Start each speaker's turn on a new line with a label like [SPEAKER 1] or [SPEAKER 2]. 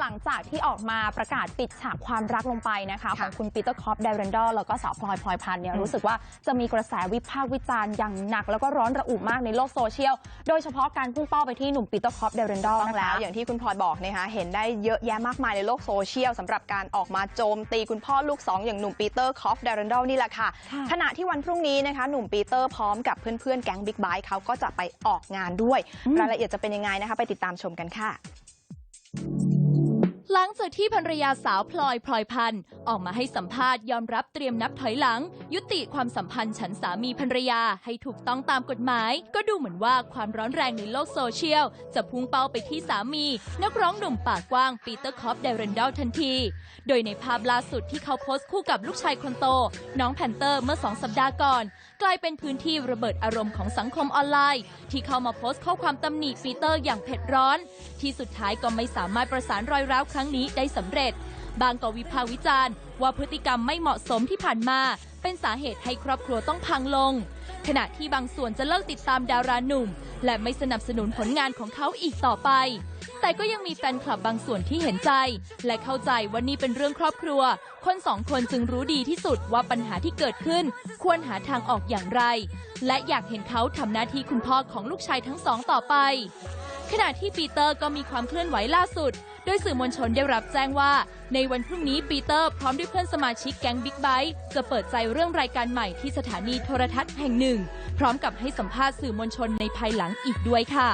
[SPEAKER 1] หลังจากที่ออกมาประกาศปิดฉากความรักลงไปนะคะของคุณปีเตอร์คอปเดเรนดอร์แล้วก็สาวพลอยพลอยพันธ์เนี่ยรู้สึกว่าจะมีกระแสวิพากษ์วิจารณ์อย่างหนักแล้วก็ร้อนระอุมากในโลกโซเชียลโดยเฉพาะการพุ่งเป้าไปที่หนุ่มปีเตอร์คอปเดเรนดอร์
[SPEAKER 2] ต้อง
[SPEAKER 1] นะ
[SPEAKER 2] แล้
[SPEAKER 1] คะ
[SPEAKER 2] วอย่างที่คุณพลอยบอกนะคะเห็นได้เยอะแยะมากมายในโลกโซเชียลสำหรับการออกมาโจมตีคุณพ่อลูกสองอย่างหนุ่มปีเตอร์คอฟเดรันดอลนี่แหละค่ะ
[SPEAKER 1] ค่ะ
[SPEAKER 2] ขณะที่วันพรุ่งนี้นะคะหนุ่มปีเตอร์พร้อมกับเพื่อนๆแก๊งบิ๊กไบค์เขาก็จะไปออกงานด้วยรายละเอียดจะเป็นยังไงนะคะไปติดตามชมกันค่ะ
[SPEAKER 3] ห ลังจากที่ภรรยาสาวพลอยพลอยพันธ์ออกมาให้สัมภาษณ์ยอมรับเตรียมนับถอยหลัง ยุติความสัมพันธ์ฉันสามีภรรยาให้ถูกต้องตามกฎหมาย ก็ดูเหมือนว่าความร้อนแรงในโลกโซเชียล จะพุ่งเป้าไปที่สามี นักร้องหนุ่มปากกว้างปีเตอร์คอฟเดเรนดอลทันที โดยในภาพล่าสุดที่เขาโพสต์คู่กับลูกชายคนโต น้องแพนเตอร์เมื่อสองสัปดาห์ก่อน กลายเป็นพื้นที่ระเบิดอารมณ์ของสังคมออนไลน์ ที่เข้ามาโพสต์ข้อความตำหนิปีเตอร์อย่างเผ็ดร้อน ที่สุดท้ายก็ไม่สามารถประสานรอยร้าวครั้งนี้ได้สำเร็จ บางก็วิพากษ์วิจารณ์ ว่าพฤติกรรมไม่เหมาะสมที่ผ่านมา เป็นสาเหตุให้ครอบครัวต้องพังลง ขณะที่บางส่วนจะเลิกติดตามดาราหนุ่ม และไม่สนับสนุนผลงานของเขาอีกต่อไป แต่ก็ยังมีแฟนคลับบางส่วนที่เห็นใจ และเข้าใจว่านี่เป็นเรื่องครอบครัว คนสองคนจึงรู้ดีที่สุดว่าปัญหาที่เกิดขึ้น ควรหาทางออกอย่างไร และอยากเห็นเขาทำหน้าที่คุณพ่อของลูกชายทั้งสองต่อไป ขณะที่ปีเตอร์ก็มีความเคลื่อนไหวล่าสุด โดยสื่อมวลชนได้รับแจ้งว่า ในวันพรุ่งนี้ปีเตอร์พร้อมด้วยเพื่อนสมาชิกแก๊งบิ๊กไบค์จะเปิดใจเรื่องรายการใหม่ที่สถานีโทรทัศน์แห่งหนึ่ง พร้อมกับให้สัมภาษณ์สื่อมวลชนในภายหลังอีกด้วยค่ะ